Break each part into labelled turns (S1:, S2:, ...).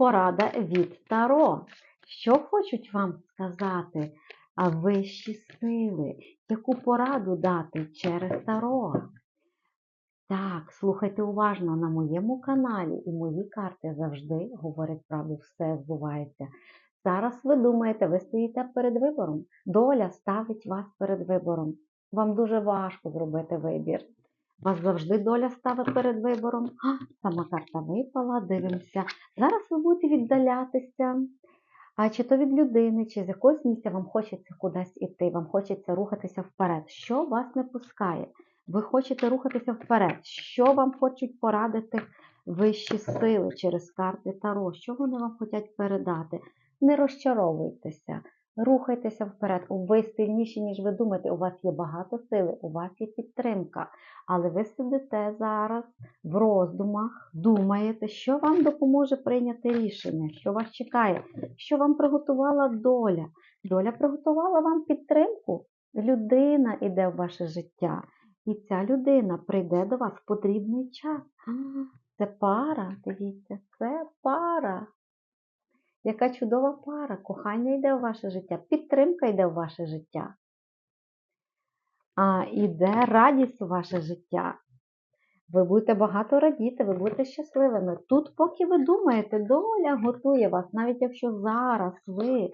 S1: порада від Таро. Що хочуть вам сказати вищі сили? Яку пораду дати через Таро? Так, слухайте уважно на моєму каналі і мої карти завжди говорять правду, все збувається. Зараз ви думаєте, ви стоїте перед вибором. Доля ставить вас перед вибором. Вам дуже важко зробити вибір. Вас завжди доля ставить перед вибором. А, сама карта випала, дивимося. Зараз ви будете віддалятися. А чи то від людини, чи з якогось місця вам хочеться кудись іти, вам хочеться рухатися вперед. Що вас не пускає? Ви хочете рухатися вперед. Що вам хочуть порадити вищі сили через карти Таро? Що вони вам хочуть передати? Не розчаровуйтеся, рухайтеся вперед. Ви сильніші, ніж ви думаєте. У вас є багато сили, у вас є підтримка. Але ви сидите зараз в роздумах, думаєте, що вам допоможе прийняти рішення, що вас чекає, що вам приготувала доля. Доля приготувала вам підтримку. Людина іде в ваше життя. І ця людина прийде до вас в потрібний час. Це пара, дивіться, це пара. Яка чудова пара, кохання йде в ваше життя, підтримка йде в ваше життя. А іде радість у ваше життя. Ви будете багато радіти, ви будете щасливими. Тут, поки ви думаєте, доля готує вас, навіть якщо зараз ви е,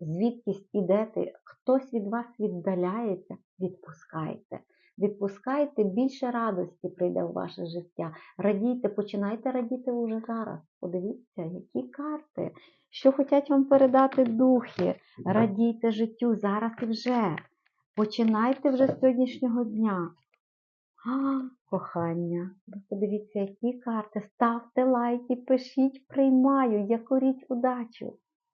S1: звідкись ідете, хтось від вас віддаляється, відпускайте. Відпускайте, більше радості прийде в ваше життя. Радійте, починайте радіти уже зараз. Подивіться, які карти, що хочуть вам передати духи. Радійте життю зараз і вже. Починайте вже з сьогоднішнього дня. А, кохання, ви подивіться, які карти. Ставте лайки, пишіть, приймаю, якоріть удачу.